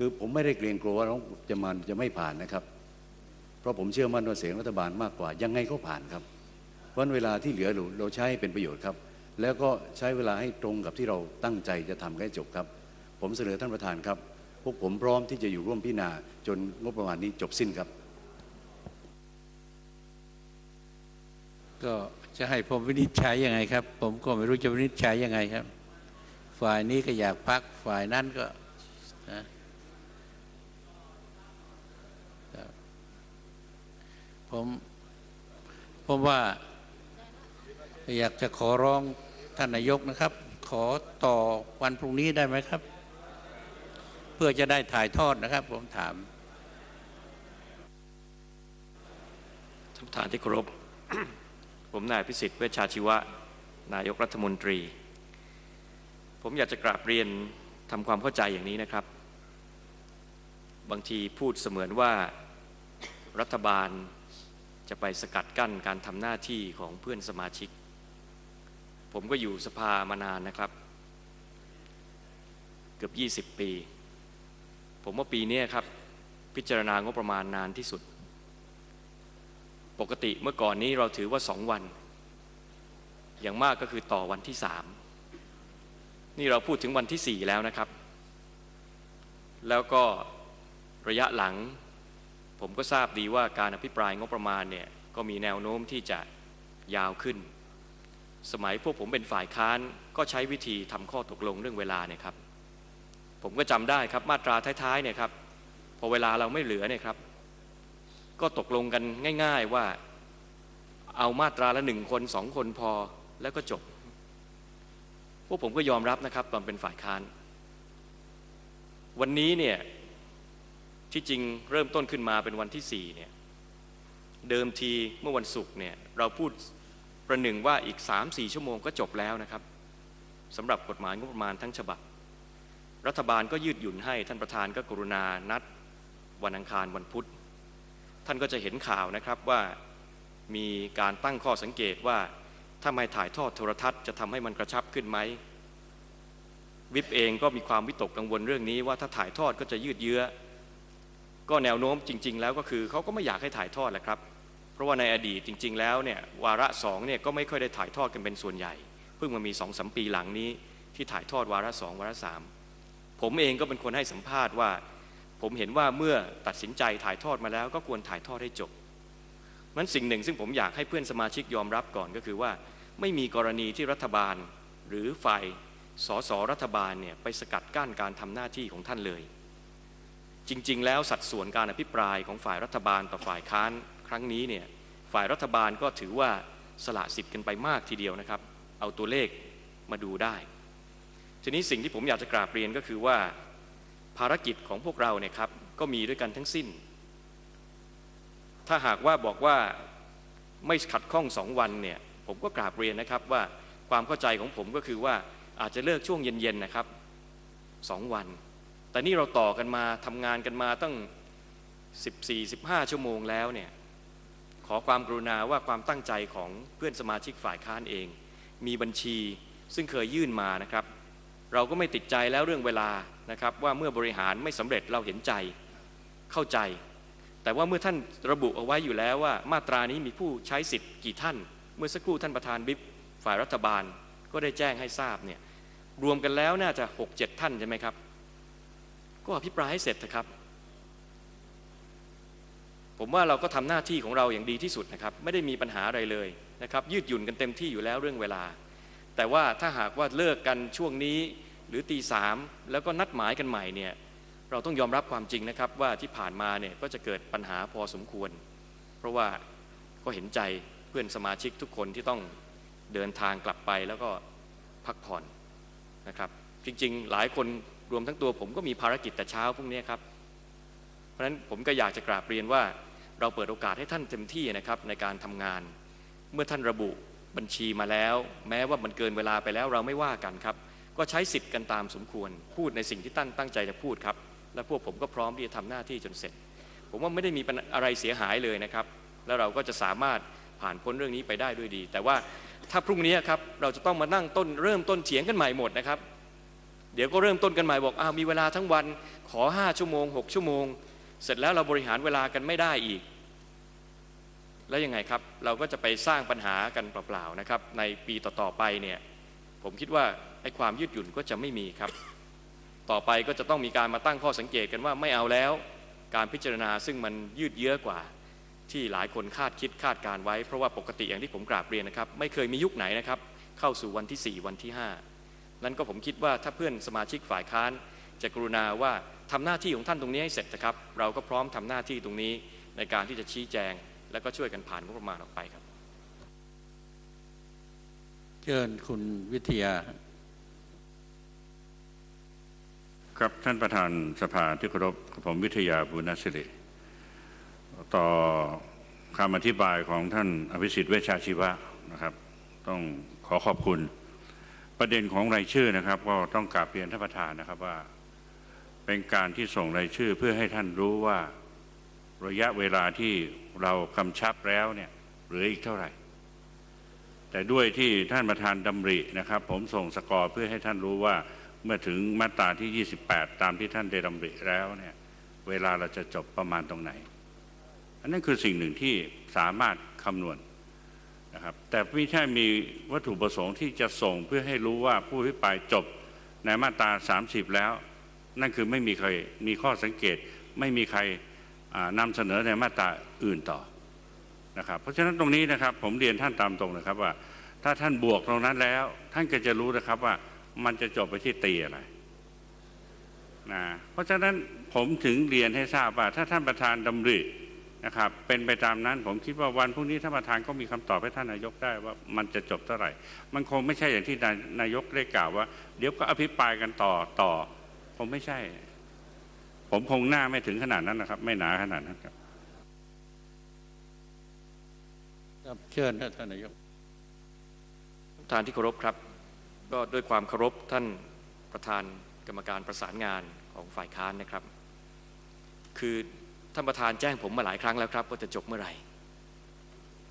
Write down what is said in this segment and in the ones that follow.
คือผมไม่ได้เกรงกลัวว่าน้องจะมันจะไม่ผ่านนะครับ เพราะผมเชื่อมั่นว่าเสียงรัฐบาลมากกว่า ยังไงก็ผ่านครับ เพราะฉะนั้นเวลาที่เหลือเราใช้ให้เป็นประโยชน์ครับ แล้วก็ใช้เวลาให้ตรงกับที่เราตั้งใจจะทำให้จบครับ ผมเสนอท่านประธานครับพวกผมพร้อมที่จะอยู่ร่วมพิจารณาจนงบประมาณนี้จบสิ้นครับ ก็จะให้ผมวินิจฉัยยังไงครับ ผมก็ไม่รู้จะวินิจฉัยยังไงครับ ฝ่ายนี้ก็อยากพักฝ่ายนั้นก็นะครับ ผมผมว่าอยากจะขอร้องท่านนายกนะครับ ขอต่อวันพรุ่งนี้ได้ไหมครับ เพื่อจะได้ถ่ายทอดนะครับ ผมถามท่านประธานที่เคารพผมนายพิสิทธิ์เวชชาชีวะ นายกรัฐมนตรี ผมอยากจะกราบเรียนทำความเข้าใจอย่างนี้นะครับ บางทีพูดเสมือนว่ารัฐบาล จะไปสกัดกั้นการทำหน้าที่ของเพื่อนสมาชิก ผมก็อยู่สภามานานนะครับ เกือบ 20 ปี ผมว่าปีนี้ครับ พิจารณางบประมาณนานที่สุด ปกติเมื่อก่อนนี้เราถือว่าสองวัน อย่างมากก็คือต่อวันที่สามนี่เราพูดถึงวันที่สี่แล้วนะครับ แล้วก็ระยะหลัง ผมก็ทราบดีว่าการอภิปรายงบประมาณเนี่ยก็มีแนวโน้มที่จะยาวขึ้น สมัยพวกผมเป็นฝ่ายค้านก็ใช้วิธีทำข้อตกลงเรื่องเวลาเนี่ยครับ ผมก็จำได้ครับมาตราท้ายๆเนี่ยครับพอเวลาเราไม่เหลือเนี่ยครับ ก็ตกลงกันง่าย ๆว่าเอามาตราละหนึ่งคนสองคนพอแล้วก็จบ พวกผมก็ยอมรับนะครับตอนเป็นฝ่ายค้าน วันนี้เนี่ย ที่จริงเริ่มต้นขึ้นมาเป็นวันที่สี่เนี่ยเดิมทีเมื่อวันศุกร์เนี่ยเราพูดประหนึ่งว่าอีกสามสี่ชั่วโมงก็จบแล้วนะครับสำหรับกฎหมายงบประมาณทั้งฉบับ รัฐบาลก็ยืดหยุ่นให้ท่านประธานก็กรุณานัดวันอังคารวันพุธ ท่านก็จะเห็นข่าวนะครับว่ามีการตั้งข้อสังเกตว่าถ้าไม่ถ่ายทอดโทรทัศน์จะทำให้มันกระชับขึ้นไหมวิปเองก็มีความวิตกกังวลเรื่องนี้ว่าถ้าถ่ายทอดก็จะยืดเยื้อ ก็แนวโน้มจริง ๆ แล้วก็คือเขาก็ไม่อยากให้ถ่ายทอดแหละครับ เพราะว่าในอดีตจริง ๆ แล้วเนี่ยวาระสองเนี่ยก็ไม่ค่อยได้ถ่ายทอดกันเป็นส่วนใหญ่ เพิ่งมามีสองสมปีหลังนี้ที่ถ่ายทอดวาระสองวาระสามผมเองก็เป็นคนให้สัมภาษณ์ว่า ผมเห็นว่าเมื่อตัดสินใจถ่ายทอดมาแล้ว ก็ควรถ่ายทอดให้จบนั้นสิ่งหนึ่งซึ่งผมอยากให้เพื่อนสมาชิกยอมรับก่อนก็คือว่า ไม่มีกรณีที่รัฐบาล หรือฝ่ายสสรัฐบาลเนี่ยไปสกัดกั้นการทำหน้าที่ของท่านเลย จริง ๆ แล้วสัดส่วนการอภิปรายของฝ่ายรัฐบาลต่อฝ่ายค้านครั้งนี้เนี่ยฝ่ายรัฐบาลก็ถือว่าสละสิทธิ์กันไปมากทีเดียวนะครับ เอาตัวเลขมาดูได้ ทีนี้สิ่งที่ผมอยากจะกราบเรียนก็คือว่าภารกิจของพวกเราเนี่ยครับก็มีด้วยกันทั้งสิ้น ถ้าหากว่าบอกว่าไม่ขัดข้องสองวันเนี่ยผมก็กราบเรียนนะครับว่าความเข้าใจของผมก็คือว่าอาจจะเลิกช่วงเย็นๆนะครับสองวัน แต่นี่เราต่อกันมาทำงานกันมาตั้ง 14-15 ชั่วโมงแล้วเนี่ยขอความกรุณาว่าความตั้งใจของเพื่อนสมาชิกฝ่ายค้านเอง มีบัญชีซึ่งเคยยื่นมานะครับ เราก็ไม่ติดใจแล้วเรื่องเวลานะครับ ว่าเมื่อบริหารไม่สำเร็จเราเห็นใจเข้าใจ แต่ว่าเมื่อท่านระบุเอาไว้อยู่แล้วว่า มาตรานี้มีผู้ใช้สิทธิ์กี่ท่าน เมื่อสักครู่ท่านประธานบิ๊บฝ่ายรัฐบาลก็ได้แจ้งให้ทราบเนี่ยรวมกันแล้วน่าจะ 6-7 ท่านใช่ไหมครับ ก็อภิปรายให้เสร็จเถอะครับ ผมว่าเราก็ทำหน้าที่ของเราอย่างดีที่สุดนะครับ ไม่ได้มีปัญหาอะไรเลยนะครับ ยืดหยุ่นกันเต็มที่อยู่แล้วเรื่องเวลา แต่ว่าถ้าหากว่าเลิกกันช่วงนี้หรือตีสามแล้วก็นัดหมายกันใหม่เนี่ยเราต้องยอมรับความจริงนะครับว่าที่ผ่านมาเนี่ยก็จะเกิดปัญหาพอสมควร เพราะว่าก็เห็นใจเพื่อนสมาชิกทุกคนที่ต้องเดินทางกลับไปแล้วก็พักผ่อนนะครับ จริงๆ หลายคน รวมทั้งตัวผมก็มีภารกิจแต่เช้าพรุ่งนี้ครับ เพราะฉะนั้นผมก็อยากจะกราบเรียนว่าเราเปิดโอกาสให้ท่านเต็มที่นะครับในการทำงาน เมื่อท่านระบุบัญชีมาแล้ว แม้ว่ามันเกินเวลาไปแล้วเราไม่ว่ากันครับ ก็ใช้สิทธิ์กันตามสมควร พูดในสิ่งที่ตั้นตั้งใจจะพูดครับ และพวกผมก็พร้อมที่จะทำหน้าที่จนเสร็จ ผมว่าไม่ได้มีอะไรเสียหายเลยนะครับ แล้วเราก็จะสามารถผ่านพ้นเรื่องนี้ไปได้ด้วยดี แต่ว่าถ้าพรุ่งนี้ครับเราจะต้องมานั่งต้นเริ่มต้นเถียงกันใหม่หมดนะครับ เดี๋ยวก็เริ่มต้นกันใหม่บอกอ้าวมีเวลาทั้งวันขอ 5 ชั่วโมง 6 ชั่วโมง เสร็จแล้วเราบริหารเวลากันไม่ได้อีก แล้วยังไงครับ เราก็จะไปสร้างปัญหากันเปล่าๆนะครับ ในปีต่อๆไปเนี่ยผมคิดว่าไอ้ความยืดหยุ่นก็จะไม่มีครับ ต่อไปก็จะต้องมีการมาตั้งข้อสังเกตกันว่าไม่เอาแล้ว การพิจารณาซึ่งมันยืดเยื้อกว่าที่หลายคนคาดคิดคาดการไว้ เพราะว่าปกติอย่างที่ผมกราบเรียนนะครับ ไม่เคยมียุคไหนนะครับ เข้าสู่วันที่ 4 วันที่ 5 นั้นก็ผมคิดว่าถ้าเพื่อนสมาชิกฝ่ายค้าน จะกรุณาว่าทำหน้าที่ของท่านตรงนี้ให้เสร็จนะครับ เราก็พร้อมทำหน้าที่ตรงนี้ในการที่จะชี้แจง แล้วก็ช่วยกันผ่านงบประมาณออกไปครับเชิญคุณวิทยา ครับท่านประธานสภาที่เคารพผมวิทยาบุญสิริต่อคำอธิบายของท่านอภิสิทธิ์เวชชาชีวะนะครับ ต้องขอขอบคุณ ประเด็นของรายชื่อนะครับ ก็ต้องกราบเรียนท่านประธานนะครับว่า เป็นการที่ส่งรายชื่อเพื่อให้ท่านรู้ว่าระยะเวลาที่เรากำชับแล้วเนี่ยเหลืออีกเท่าไหร่ แต่ด้วยที่ท่านประธานดำรินะครับ ผมส่งสกอร์เพื่อให้ท่านรู้ว่าเมื่อถึงมาตราที่ 28 ตามที่ท่านได้ดำริแล้วเนี่ยเวลาเราจะจบประมาณตรงไหน อันนั้นคือสิ่งหนึ่งที่สามารถคำนวณ นะครับแต่ไม่ใช่มีวัตถุประสงค์ที่จะส่งเพื่อให้รู้ว่าผู้พิปรายจบในมาตรา 30 แล้ว นั่นคือไม่มีใครมีข้อสังเกตไม่มีใครอ่านำเสนอในมาตราอื่นต่อนะครับเพราะฉะนั้นตรงนี้นะครับผมเรียนท่านตามตรงนะครับว่า ถ้าท่านบวกตรงนั้นแล้ว ท่านก็จะรู้นะครับว่ามันจะจบไปที่ตีอะไรนะเพราะฉะนั้นผมถึงเรียนให้ทราบว่าถ้าท่านประธานดำริ นะครับเป็นไปตามนั้นผมคิดว่าวันพรุ่งนี้ท่านประธานก็มีคำตอบให้ท่านนายกได้ว่ามันจะจบเท่าไหร่ มันคงไม่ใช่อย่างที่นายนายกได้กล่าวว่า เดี๋ยวก็อภิปรายกันต่อต่อ ผมไม่ใช่ ผมคงหน้าไม่ถึงขนาดนั้นนะครับ ไม่หนาขนาดนั้นครับครับเชิญท่านนายกท่านที่เคารพครับ ก็ด้วยความเคารพท่านประธานกรรมการประสานงานของฝ่ายค้านนะครับ คือ ท่านประธานแจ้งผมมาหลายครั้งแล้วครับว่าจะจบเมื่อไหร่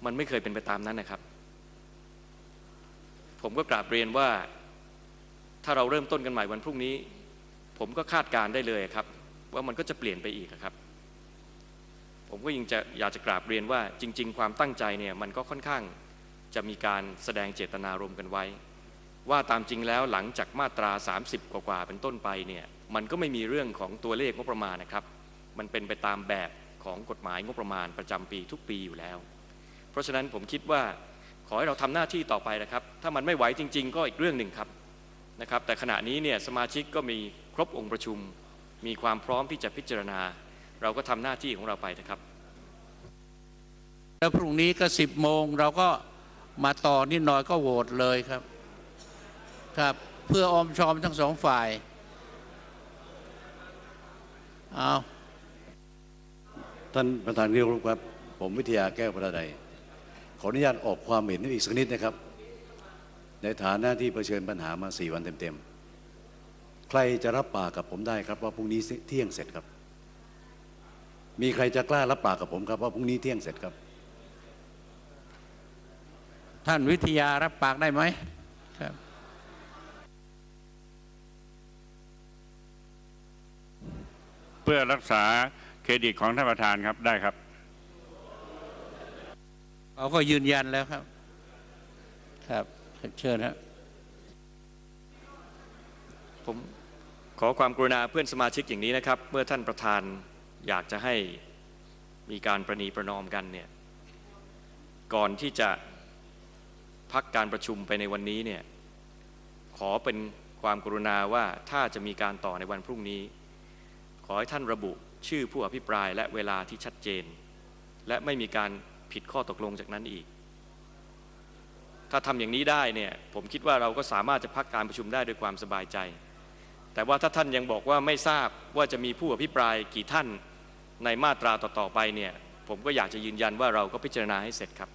มันไม่เคยเป็นไปตามนั้นนะครับ ผมก็กราบเรียนว่าถ้าเราเริ่มต้นกันใหม่วันพรุ่งนี้ ผมก็คาดการได้เลยครับ ว่ามันก็จะเปลี่ยนไปอีกครับ ผมก็ยังจะอยากจะกราบเรียนว่าจริง ๆ ความตั้งใจเนี่ยมันก็ค่อนข้างจะมีการแสดงเจตนารมณ์กันไว้ ว่าตามจริงแล้วหลังจากมาตรา 30 กว่าๆเป็นต้นไปเนี่ยมันก็ไม่มีเรื่องของตัวเลขงบประมาณนะครับ มันเป็นไปตามแบบของกฎหมายงบประมาณประจำปีทุกปีอยู่แล้ว เพราะฉะนั้นผมคิดว่าขอให้เราทำหน้าที่ต่อไปนะครับ ถ้ามันไม่ไหวจริง ๆ ก็อีกเรื่องหนึ่งครับนะครับ แต่ขณะนี้เนี่ยสมาชิกก็มีครบองค์ประชุม มีความพร้อมที่จะพิจารณา เราก็ทำหน้าที่ของเราไปนะครับ แล้วพรุ่งนี้ก็สิบโมงเราก็มาต่อนิดหน่อยก็โหวตเลยครับครับเพื่อออมชอมทั้งสองฝ่ายเอา ท่านประธานที่เคารพครับ ผมวิทยาแก้วประดัยขออนุญาตออกความเห็นอีกสักนิดนะครับ ในฐานะที่เผชิญปัญหามาสี่วันเต็มๆ ใครจะรับปากกับผมได้ครับว่าพรุ่งนี้เที่ยงเสร็จครับ มีใครจะกล้ารับปากกับผมครับว่าพรุ่งนี้เที่ยงเสร็จครับ ท่านวิทยารับปากได้ไหมครับเพื่อรักษา เครดิตของท่านประธานครับได้ครับเขาก็ยืนยันแล้วครับ ครับเชิญครับผมขอความกรุณาเพื่อนสมาชิกอย่างนี้นะครับ เมื่อท่านประธานอยากจะให้มีการประนีประนอมกันเนี่ยก่อนที่จะพักการประชุมไปในวันนี้เนี่ยขอเป็นความกรุณาว่าถ้าจะมีการต่อในวันพรุ่งนี้ ขอให้ท่านระบุ ชื่อผู้อภิปรายและเวลาที่ชัดเจน และไม่มีการผิดข้อตกลงจากนั้นอีก ถ้าทำอย่างนี้ได้เนี่ยผมคิดว่าเราก็สามารถจะพักการประชุมได้ด้วยความสบายใจ แต่ว่าถ้าท่านยังบอกว่าไม่ทราบว่าจะมีผู้อภิปรายกี่ท่านในมาตราต่อๆไปเนี่ยผมก็อยากจะยืนยันว่าเราก็พิจารณาให้เสร็จครับ